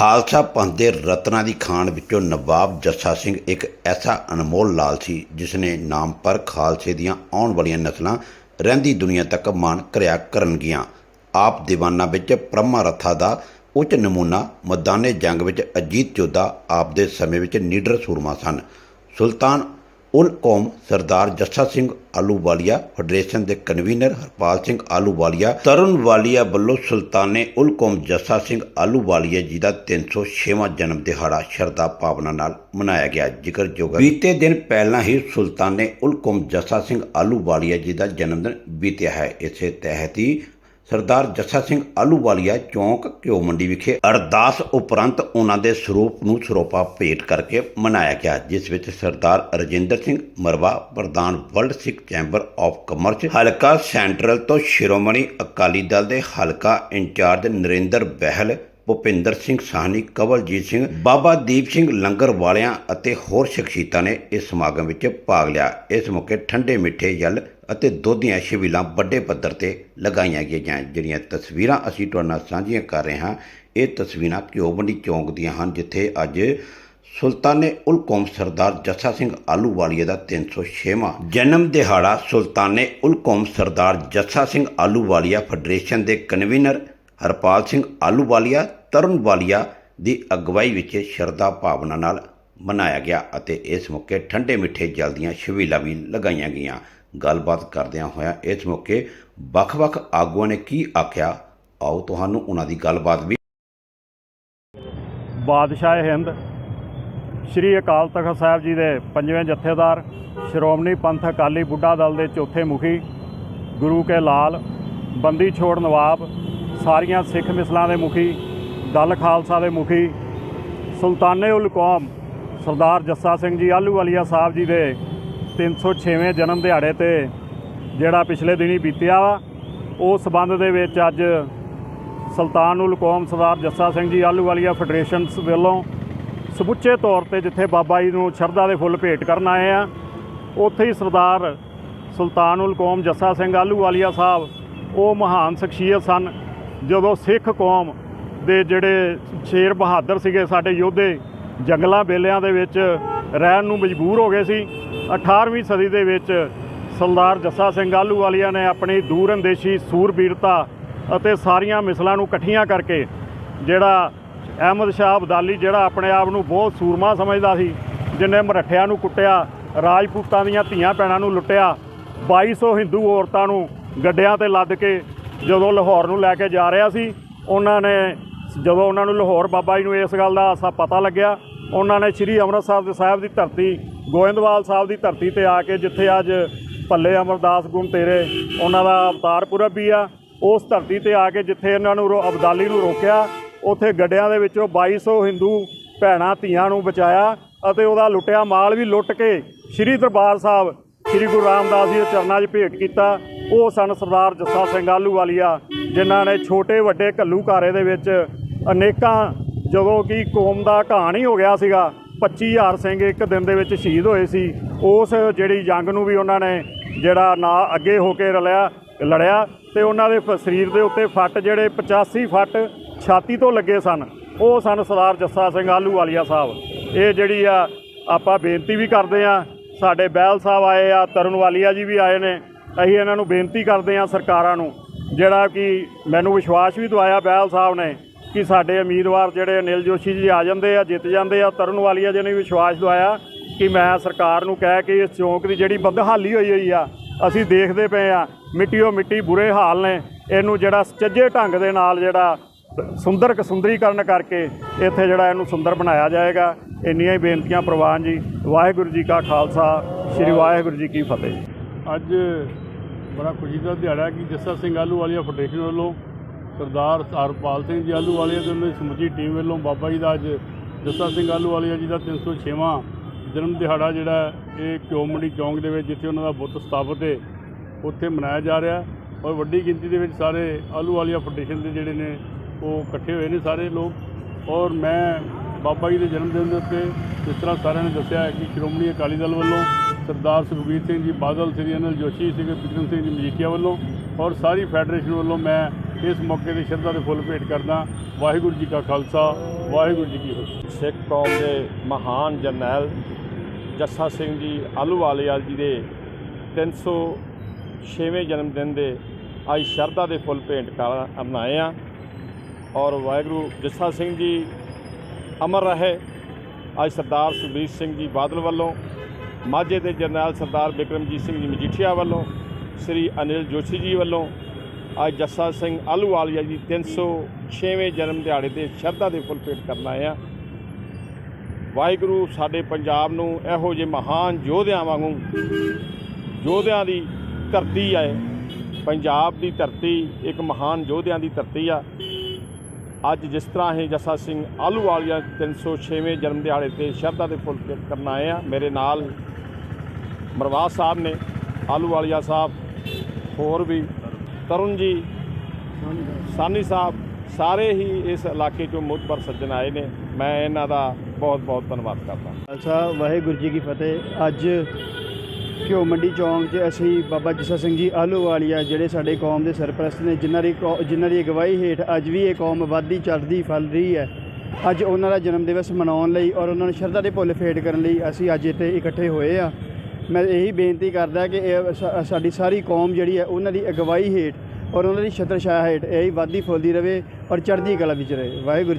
ਖਾਲਸਾ ਪੰਥ ਦੇ ਰਤਨਾਂ ਦੀ ਖਾਨ ਵਿੱਚੋਂ ਨਵਾਬ ਜੱਸਾ ਸਿੰਘ ਇੱਕ ਐਸਾ ਅਨਮੋਲ ਲਾਲ ਸੀ ਜਿਸ ਨੇ ਨਾਮ ਪਰ ਖਾਲਸੇ ਦੀਆਂ ਆਉਣ ਵਾਲੀਆਂ ਨਸਲਾਂ ਰਹਿੰਦੀ ਦੁਨੀਆ ਤੱਕ ਮਾਣ ਕਰਿਆ ਕਰਨਗੀਆਂ। ਆਪ ਦੀਵਾਨਾਂ ਵਿੱਚ ਬ੍ਰਹਮਾ ਰੱਥਾ ਦਾ ਉੱਚ ਨਮੂਨਾ, ਮਦਾਨੇ ਜੰਗ ਵਿੱਚ ਅਜੀਤ ਜੋਧਾ ਆਪ ਦੇ ਸਮੇਂ ਵਿੱਚ ਨੀਡਰ ਸੂਰਮਾ ਸਨ। ਸੁਲਤਾਨ ਉਲ ਕੌਮ ਸਰਦਾਰ ਜੱਸਾ ਸਿੰਘ ਆਲੂਵਾਲੀਆ, ਫੈਡਰੇਸ਼ਨ ਦੇ ਕਨਵੀਨਰ ਹਰਪਾਲ ਸਿੰਘ ਆਲੂਵਾਲੀਆ ਤਰੁਣ ਵਾਲੀਆ ਵੱਲੋਂ ਸੁਲਤਾਨੇ ਉਲ ਕੌਮ ਜੱਸਾ ਸਿੰਘ ਆਲੂਵਾਲੀਆ ਜੀ ਦਾ 306ਵਾਂ ਜਨਮ ਦਿਹਾੜਾ ਸ਼ਰਧਾ ਭਾਵਨਾ ਨਾਲ ਮਨਾਇਆ ਗਿਆ। ਜ਼ਿਕਰਯੋਗ ਬੀਤੇ ਦਿਨ ਪਹਿਲਾਂ ਹੀ ਸੁਲਤਾਨੇ ਉਲ ਕੌਮ ਜੱਸਾ ਸਿੰਘ ਆਲੂਵਾਲੀਆ ਜੀ ਦਾ ਜਨਮ ਦਿਨ ਬੀਤਿਆ ਹੈ। ਇਸੇ ਤਹਿਤ ਹੀ ਸਰਦਾਰ ਜੱਸਾ ਸਿੰਘ ਆਲੂਵਾਲੀਆ ਚੌਂਕ ਘਿਓ ਮੰਡੀ ਵਿਖੇ ਅਰਦਾਸ ਉਪਰੰਤ ਉਹਨਾਂ ਦੇ ਸਰੂਪ ਨੂੰ ਸਰੋਪਾ ਭੇਟ ਕਰਕੇ ਮਨਾਇਆ ਗਿਆ, ਜਿਸ ਵਿੱਚ ਸਰਦਾਰ ਰਜਿੰਦਰ ਸਿੰਘ ਮਰਵਾ, ਪ੍ਰਧਾਨ world Sikh chamber of commerce, ਹਲਕਾ ਸੈਂਟਰਲ ਤੋਂ ਸ਼੍ਰੋਮਣੀ ਅਕਾਲੀ ਦਲ ਦੇ ਹਲਕਾ ਇੰਚਾਰਜ ਨਰਿੰਦਰ ਬਹਿਲ ਭੁਪਿੰਦਰ ਸਿੰਘ ਸਾਹਨੀ, ਕਵਲਜੀਤ ਸਿੰਘ, ਬਾਬਾ ਦੀਪ ਸਿੰਘ ਲੰਗਰ ਵਾਲਿਆਂ ਅਤੇ ਹੋਰ ਸ਼ਖਸੀਅਤਾਂ ਨੇ ਇਸ ਸਮਾਗਮ ਵਿੱਚ ਭਾਗ ਲਿਆ। ਇਸ ਮੌਕੇ ਠੰਡੇ ਮਿੱਠੇ ਜਲ ਅਤੇ ਦੁੱਧ ਦੀਆਂ ਛਬੀਲਾਂ ਵੱਡੇ ਪੱਧਰ ਤੇ ਲਗਾਈਆਂ ਗਈਆਂ। ਜਿਹੜੀਆਂ ਤਸਵੀਰਾਂ ਅਸੀਂ ਤੁਹਾਡੇ ਨਾਲ ਸਾਂਝੀਆਂ ਕਰ ਰਹੇ ਹਾਂ, ਇਹ ਤਸਵੀਰਾਂ ਘਿਓਬੰਡੀ ਚੌਂਕ ਦੀਆਂ ਹਨ, ਜਿੱਥੇ ਅੱਜ ਸੁਲਤਾਨੇ ਉਲ ਕੌਮ ਸਰਦਾਰ ਜੱਸਾ ਸਿੰਘ ਆਲੂਵਾਲੀਆ ਦਾ 306ਵਾਂ ਜਨਮ ਦਿਹਾੜਾ ਸੁਲਤਾਨੇ ਉਲ ਕੌਮ ਸਰਦਾਰ ਜੱਸਾ ਸਿੰਘ ਆਲੂਵਾਲੀਆ ਫੈਡਰੇਸ਼ਨ ਦੇ ਕਨਵੀਨਰ ਹਰਪਾਲ ਸਿੰਘ ਆਲੂਵਾਲੀਆ ਤਰੁਣ ਵਾਲੀਆ ਦੀ ਅਗਵਾਈ ਵਿੱਚ ਸ਼ਰਧਾ ਭਾਵਨਾ ਨਾਲ ਮਨਾਇਆ ਗਿਆ ਅਤੇ ਇਸ ਮੌਕੇ ਠੰਡੇ ਮਿੱਠੇ ਜਲ ਦੀਆਂ ਛਬੀਲਾਂ ਵੀ ਲਗਾਈਆਂ ਗਈਆਂ। ਗੱਲਬਾਤ ਕਰਦਿਆਂ ਹੋਇਆਂ ਇਸ ਮੌਕੇ ਵੱਖ-ਵੱਖ ਆਗੂਆਂ ਨੇ ਕੀ ਆਖਿਆ, ਆਓ ਤੁਹਾਨੂੰ ਉਹਨਾਂ ਦੀ ਗੱਲਬਾਤ ਵੀ ਬਾਦਸ਼ਾਹ ਹਿੰਦ, ਸ਼੍ਰੀ ਅਕਾਲ ਤਖਤ ਸਾਹਿਬ ਜੀ ਦੇ ਪੰਜਵੇਂ ਜਥੇਦਾਰ, ਸ਼੍ਰੋਮਣੀ ਪੰਥ ਅਕਾਲੀ ਬੁੱਢਾ ਦਲ ਦੇ ਚੌਥੇ ਮੁਖੀ, ਗੁਰੂ ਕੇ ਲਾਲ, ਬੰਦੀ ਛੋੜ ਨਵਾਬ, ਸਾਰੀਆਂ ਸਿੱਖ ਮਿਸਲਾਂ ਦੇ ਮੁਖੀ ਦਲ ਖਾਲਸਾ ਦੇ ਮੁਖੀ ਸੁਲਤਾਨੇ ਉਲ ਕੌਮ ਸਰਦਾਰ ਜੱਸਾ ਸਿੰਘ ਜੀ ਆਲੂ ਵਾਲੀਆ ਸਾਹਿਬ ਜੀ ਦੇ 306ਵੇਂ ਜਨਮ ਦਿਹਾੜੇ ਤੇ ਜਿਹੜਾ ਪਿਛਲੇ ਦਿਨੀ ਬੀਤਿਆ ਵਾ ਉਸ ਸਬੰਧ ਦੇ ਵਿੱਚ ਅੱਜ ਸੁਲਤਾਨ ਉਲ ਕੌਮ ਸਰਦਾਰ ਜੱਸਾ ਸਿੰਘ ਜੀ ਆਲੂ ਵਾਲੀਆ ਫੈਡਰੇਸ਼ਨ ਵੱਲੋਂ ਸਮੁੱਚੇ ਤੌਰ ਤੇ ਜਿੱਥੇ ਬਾਬਾ ਜੀ ਨੂੰ ਸ਼ਰਧਾ ਦੇ ਫੁੱਲ ਭੇਟ ਕਰਨ ਆਏ ਆ, ਉੱਥੇ ਹੀ ਸਰਦਾਰ ਸੁਲਤਾਨ ਉਲ ਕੌਮ ਜੱਸਾ ਸਿੰਘ ਆਲੂ ਵਾਲੀਆ ਸਾਹਿਬ, ਉਹ ਮਹਾਨ ਸ਼ਖਸੀਅਤ ਸਨ, ਜਦੋਂ ਸਿੱਖ ਕੌਮ ਦੇ ਜਿਹੜੇ ਸ਼ੇਰ ਬਹਾਦਰ ਸੀਗੇ ਸਾਡੇ ਯੋਧੇ, ਜੰਗਲਾਂ ਬੇਲਿਆਂ ਦੇ ਵਿੱਚ ਰਹਿਣ ਨੂੰ ਮਜਬੂਰ ਹੋ ਗਏ ਸੀ। 18ਵੀਂ ਸਦੀ ਦੇ ਵਿੱਚ ਸਰਦਾਰ ਜੱਸਾ ਸਿੰਘ ਆਲੂ ਆਲੂਵਾਲੀਆ ਨੇ ਆਪਣੀ ਦੂਰ ਅੰਦੇਸ਼ੀ ਸੂਰਬੀਰਤਾ ਅਤੇ ਸਾਰੀਆਂ ਮਿਸਲਾਂ ਨੂੰ ਇਕੱਠੀਆਂ ਕਰਕੇ ਜਿਹੜਾ ਅਹਿਮਦ ਸ਼ਾਹ ਅਬਦਾਲੀ ਜਿਹੜਾ ਆਪਣੇ ਆਪ ਨੂੰ ਬਹੁਤ ਸੂਰਮਾ ਸਮਝਦਾ ਸੀ, ਜਿਨੇ ਮਰੱਠਿਆਂ ਨੂੰ ਕੁੱਟਿਆ, ਰਾਜਪੂਤਾਂ ਦੀਆਂ ਧੀਆਂ ਭੈਣਾਂ ਨੂੰ ਲੁੱਟਿਆ 2200 ਹਿੰਦੂ ਔਰਤਾਂ ਨੂੰ ਗੱਡਿਆਂ ਤੇ ਲੱਦ ਕੇ ਜਦੋਂ ਲਾਹੌਰ ਨੂੰ ਲੈ ਕੇ ਜਾ ਰਿਹਾ ਸੀ, ਉਹਨਾਂ ਨੇ ਜਦੋਂ ਉਹਨਾਂ ਨੂੰ ਲਾਹੌਰ ਬਾਬਾ ਜੀ ਨੂੰ ਇਸ ਗੱਲ ਦਾ ਆਸਾ ਪਤਾ ਲੱਗਿਆ, ਉਹਨਾਂ ਨੇ ਸ੍ਰੀ ਅੰਮ੍ਰਿਤਸਰ ਦੇ ਸਾਹਿਬ ਦੀ ਧਰਤੀ, ਗੋਇੰਦਵਾਲ ਸਾਹਿਬ ਦੀ ਧਰਤੀ ਤੇ ਆ ਕੇ ਜਿੱਥੇ ਅੱਜ ਭੱਲੇ ਅਮਰਦਾਸ ਗੁਣ ਤੇਰੇ, ਉਹਨਾਂ ਦਾ ਅਵਤਾਰ ਪੁਰਬ ਵੀ ਆ, ਉਸ ਧਰਤੀ ਤੇ ਆ ਕੇ ਜਿੱਥੇ ਇਹਨਾਂ ਨੂੰ ਰੋ- ਅਬਦਾਲੀ ਨੂੰ ਰੋਕਿਆ, ਉੱਥੇ ਗੱਡਿਆਂ ਦੇ ਵਿੱਚੋਂ 2200 ਹਿੰਦੂ ਭੈਣਾਂ ਧੀਆਂ ਨੂੰ ਬਚਾਇਆ ਅਤੇ ਉਹਦਾ ਲੁੱਟਿਆ ਮਾਲ ਵੀ ਲੁੱਟ ਕੇ ਸ੍ਰੀ ਦਰਬਾਰ ਸਾਹਿਬ, ਸ੍ਰੀ ਗੁਰੂ ਰਾਮਦਾਸ ਜੀ ਦੇ ਚਰਨਾਂ 'ਚ ਭੇਟ ਕੀਤਾ। ਉਹ ਸਨ ਸਰਦਾਰ ਜੱਸਾ ਸਿੰਘ ਆਲੂ ਵਾਲੀਆ ਜਿਨ੍ਹਾਂ ਨੇ ਛੋਟੇ ਵੱਡੇ ਘੱਲੂਕਾਰੇ ਦੇ ਵਿੱਚ ਅਨੇਕਾਂ ਜਦੋਂ ਕਿ ਕੌਮ ਦਾ ਘਾਣ ਹੀ ਹੋ ਗਿਆ ਸੀਗਾ 25000 ਸਿੰਘ ਇੱਕ ਦਿਨ ਦੇ ਵਿੱਚ ਸ਼ਹੀਦ ਹੋਏ ਸੀ। ਉਸ ਜਿਹੜੀ ਜੰਗ ਨੂੰ ਵੀ ਉਹਨਾਂ ਨੇ ਜਿਹੜਾ ਨਾ ਅੱਗੇ ਹੋ ਕੇ ਰਲਿਆ, ਲੜਿਆ ਤੇ ਉਹਨਾਂ ਦੇ ਫ- ਸਰੀਰ ਦੇ ਉੱਤੇ ਫੱਟ ਜਿਹੜੇ 85 ਫੱਟ ਛਾਤੀ ਤੋਂ ਲੱਗੇ ਸਨ, ਉਹ ਸਨ ਸਰਦਾਰ ਜੱਸਾ ਸਿੰਘ ਆਲੂ ਵਾਲੀਆ ਸਾਹਿਬ। ਇਹ ਜਿਹੜੀ ਆ, ਆਪਾਂ ਬੇਨਤੀ ਵੀ ਕਰਦੇ ਆ ਸਾਡੇ ਬਹਿਲ ਸਾਹਿਬ ਆਏ ਆ ਤਰੁਣ ਵਾਲੀਆ ਜੀ ਵੀ ਆਏ ਨੇ, ਅਸੀਂ ਇਹਨਾਂ ਨੂੰ ਬੇਨਤੀ ਕਰਦੇ ਆ ਸਰਕਾਰਾਂ ਨੂੰ ਜਿਹੜਾ ਕਿ ਮੈਨੂੰ ਵਿਸ਼ਵਾਸ ਵੀ ਦਵਾਇਆ ਬਹਿਲ ਸਾਹਿਬ ਨੇ ਕਿ ਸਾਡੇ ਉਮੀਦਵਾਰ ਜਿਹੜੇ ਅਨਿਲ ਜੋਸ਼ੀ ਜੀ ਆ ਜਾਂਦੇ ਆ, ਜਿੱਤ ਜਾਂਦੇ ਆ, ਤਰਨ ਵਾਲੀਆ ਜੀ ਨੇ ਵੀ ਵਿਸ਼ਵਾਸ ਦਵਾਇਆ ਕਿ ਮੈਂ ਸਰਕਾਰ ਨੂੰ ਕਹਿ ਕੇ ਇਸ ਚੌਂਕ ਦੀ ਜਿਹੜੀ ਬਦਹਾਲੀ ਹੋਈ ਹੋਈ ਆ, ਅਸੀਂ ਦੇਖਦੇ ਪਏ ਆ ਮਿੱਟੀਓ ਮਿੱਟੀ ਬੁਰੇ ਹਾਲ ਨੇ, ਇਹਨੂੰ ਜਿਹੜਾ ਸੁਚੱਜੇ ਢੰਗ ਦੇ ਨਾਲ ਜਿਹੜਾ ਸੁੰਦਰ ਸੁੰਦਰੀਕਰਨ ਕਰਕੇ ਇੱਥੇ ਜਿਹੜਾ ਇਹਨੂੰ ਸੁੰਦਰ ਬਣਾਇਆ ਜਾਏਗਾ, ਇੰਨੀਆਂ ਹੀ ਬੇਨਤੀਆਂ ਪ੍ਰਵਾਨ ਜੀ, ਵਾਹਿਗੁਰੂ ਜੀ ਕਾ ਖਾਲਸਾ, ਸ੍ਰੀ ਵਾਹਿਗੁਰੂ ਜੀ ਕੀ ਫਤਿਹ। ਅੱਜ ਬੜਾ ਖੁਸ਼ੀ ਦਾ ਦਿਹਾੜਾ ਹੈ ਕਿ ਜੱਸਾ ਸਿੰਘ ਆਲੂ ਵਾਲੀਆ ਫੈਡਰੇਸ਼ਨ ਵੱਲੋਂ ਸਰਦਾਰ ਹਰਪਾਲ ਸਿੰਘ ਜੀ ਆਲੂਵਾਲੀਆ ਤੇ ਉਹਨਾਂ ਸਮੁੱਚੀ ਟੀਮ ਵੱਲੋਂ ਬਾਬਾ ਜੀ ਦਾ ਅੱਜ ਜੱਸਾ ਸਿੰਘ ਆਲੂ ਵਾਲੀਆ ਜੀ ਦਾ 306ਵਾਂ ਜਨਮ ਦਿਹਾੜਾ ਜਿਹੜਾ ਇਹ ਘਿਓ ਮੰਡੀ ਚੌਂਕ ਦੇ ਵਿੱਚ ਜਿੱਥੇ ਉਹਨਾਂ ਦਾ ਬੁੱਤ ਸਥਾਪਿਤ ਹੈ, ਉੱਥੇ ਮਨਾਇਆ ਜਾ ਰਿਹਾ ਔਰ ਵੱਡੀ ਗਿਣਤੀ ਦੇ ਵਿੱਚ ਸਾਰੇ ਆਲੂ ਵਾਲੀਆ ਫੈਡਰੇਸ਼ਨ ਦੇ ਜਿਹੜੇ ਨੇ ਉਹ ਇਕੱਠੇ ਹੋਏ ਨੇ ਸਾਰੇ ਲੋਕ ਔਰ ਮੈਂ ਬਾਬਾ ਜੀ ਦੇ ਜਨਮ ਦਿਨ ਦੇ ਉੱਤੇ ਜਿਸ ਤਰ੍ਹਾਂ ਸਾਰਿਆਂ ਨੇ ਦੱਸਿਆ ਕਿ ਸ਼੍ਰੋਮਣੀ ਅਕਾਲੀ ਦਲ ਵੱਲੋਂ ਸਰਦਾਰ ਸੁਖਬੀਰ ਸਿੰਘ ਜੀ ਬਾਦਲ, ਸ੍ਰੀ ਅਨਲ ਜੋਸ਼ੀ ਸ੍ਰੀ ਬਿਕਰਮ ਸਿੰਘ ਜੀ ਮਜੀਠੀਆ ਵੱਲੋਂ ਔਰ ਸਾਰੀ ਫੈਡਰੇਸ਼ਨ ਵੱਲੋਂ ਮੈਂ ਇਸ ਮੌਕੇ ਤੇ ਸ਼ਰਧਾ ਦੇ ਫੁੱਲ ਭੇਟ ਕਰਦਾ। ਵਾਹਿਗੁਰੂ ਜੀ ਕਾ ਖਾਲਸਾ, ਵਾਹਿਗੁਰੂ ਜੀ ਕੀ ਫਤਿਹ। ਸਿੱਖ ਕੌਮ ਦੇ ਮਹਾਨ ਜਰਨੈਲ ਜੱਸਾ ਸਿੰਘ ਜੀ ਆਲੂਵਾਲੀਆ ਜੀ ਦੇ 306ਵੇਂ ਜਨਮ ਦਿਨ ਦੇ ਅੱਜ ਸ਼ਰਧਾ ਦੇ ਫੁੱਲ ਭੇਂਟ ਕਰਨ ਆਏ ਆ। ਔਰ ਵਾਹਿਗੁਰੂ ਜੱਸਾ ਸਿੰਘ ਜੀ ਅਮਰ ਰਹੇ। ਅੱਜ ਸਰਦਾਰ ਸੁਖਬੀਰ ਸਿੰਘ ਜੀ ਬਾਦਲ ਵੱਲੋਂ ਮਾਝੇ ਦੇ ਜਰਨੈਲ ਸਰਦਾਰ ਬਿਕਰਮਜੀਤ ਸਿੰਘ ਜੀ ਮਜੀਠੀਆ ਵੱਲੋਂ, ਸ੍ਰੀ ਅਨਿਲ ਜੋਸ਼ੀ ਜੀ ਵੱਲੋਂ, ਅੱਜ ਜੱਸਾ ਸਿੰਘ ਆਲੂਵਾਲੀਆ ਜੀ 306ਵੇਂ ਜਨਮ ਦਿਹਾੜੇ ਤੇ ਸ਼ਰਧਾ ਦੇ ਫੁੱਲ ਭੇਟ ਕਰਨ ਆਏ ਆ। ਵਾਹਿਗੁਰੂ ਸਾਡੇ ਪੰਜਾਬ ਨੂੰ ਇਹੋ ਜਿਹੇ ਮਹਾਨ ਯੋਧਿਆਂ ਵਾਂਗੂ, ਯੋਧਿਆਂ ਦੀ ਧਰਤੀ ਹੈ ਪੰਜਾਬ ਦੀ ਧਰਤੀ ਇੱਕ ਮਹਾਨ ਯੋਧਿਆਂ ਦੀ ਧਰਤੀ ਆ। ਅੱਜ ਜਿਸ ਤਰ੍ਹਾਂ ਇਹ ਜੱਸਾ ਸਿੰਘ ਆਲੂਵਾਲੀਆ 306ਵੇਂ ਜਨਮ ਦਿਹਾੜੇ ਤੇ ਸ਼ਰਧਾ ਦੇ ਫੁੱਲ ਭੇਟ ਕਰਨ ਆਏ ਆ, ਮੇਰੇ ਨਾਲ ਮਰਵਾਸ ਸਾਹਿਬ ਨੇ ਆਲੂ ਵਾਲੀਆ ਸਾਹਿਬ, ਹੋਰ ਵੀ, ਤਰੁਣ ਜੀ, ਸਾਨੀ ਸਾਹਿਬ, ਸਾਰੇ ਹੀ ਇਸ ਇਲਾਕੇ ਚੋਂ ਮੁਤਬਰ ਸੱਜਣ ਆਏ ਨੇ। ਮੈਂ ਇਹਨਾਂ ਦਾ ਬਹੁਤ ਬਹੁਤ ਧੰਨਵਾਦ ਕਰਦਾ। ਖਾਲਸਾ, ਵਾਹਿਗੁਰੂ ਜੀ ਕੀ ਫਤਿਹ। ਅੱਜ ਘਿਓ ਮੰਡੀ ਚੌਂਕ 'ਚ ਅਸੀਂ ਬਾਬਾ ਜੱਸਾ ਸਿੰਘ ਜੀ ਆਲੂਵਾਲੀਆ, ਜਿਹੜੇ ਸਾਡੇ ਕੌਮ ਦੇ ਸਰਪ੍ਰਸਤ ਨੇ, ਜਿਨ੍ਹਾਂ ਦੀ ਕੌ- ਜਿਨ੍ਹਾਂ ਦੀ ਅਗਵਾਈ ਹੇਠ ਅੱਜ ਵੀ ਇਹ ਕੌਮ ਵੱਧਦੀ ਚੜ੍ਹਦੀ ਫਲ ਰਹੀ ਹੈ। ਅੱਜ ਉਹਨਾਂ ਦਾ ਜਨਮ ਦਿਵਸ ਮਨਾਉਣ ਲਈ ਔਰ ਉਹਨਾਂ ਨੂੰ ਸ਼ਰਧਾ ਦੇ ਭੁੱਲ ਫੇਟ ਕਰਨ ਲਈ ਅਸੀਂ ਅੱਜ ਇੱਥੇ ਇਕੱਠੇ ਹੋਏ ਆ ਮੈਂ ਇਹੀ ਬੇਨਤੀ ਕਰਦਾ ਕਿ ਇਹ ਸਾਡੀ ਸਾਰੀ ਕੌਮ ਜਿਹੜੀ ਹੈ, ਉਹਨਾਂ ਦੀ ਅਗਵਾਈ ਹੇਠ ਔਰ ਉਹਨਾਂ ਦੀ ਛਤਰ ਹੇਠ ਇਹ ਹੀ ਫੁੱਲਦੀ ਰਵੇ ਔਰ ਚੜ੍ਹਦੀ ਕਲਾ ਵਿੱਚ ਰਹੇ। ਵਾਹਿਗੁਰੂ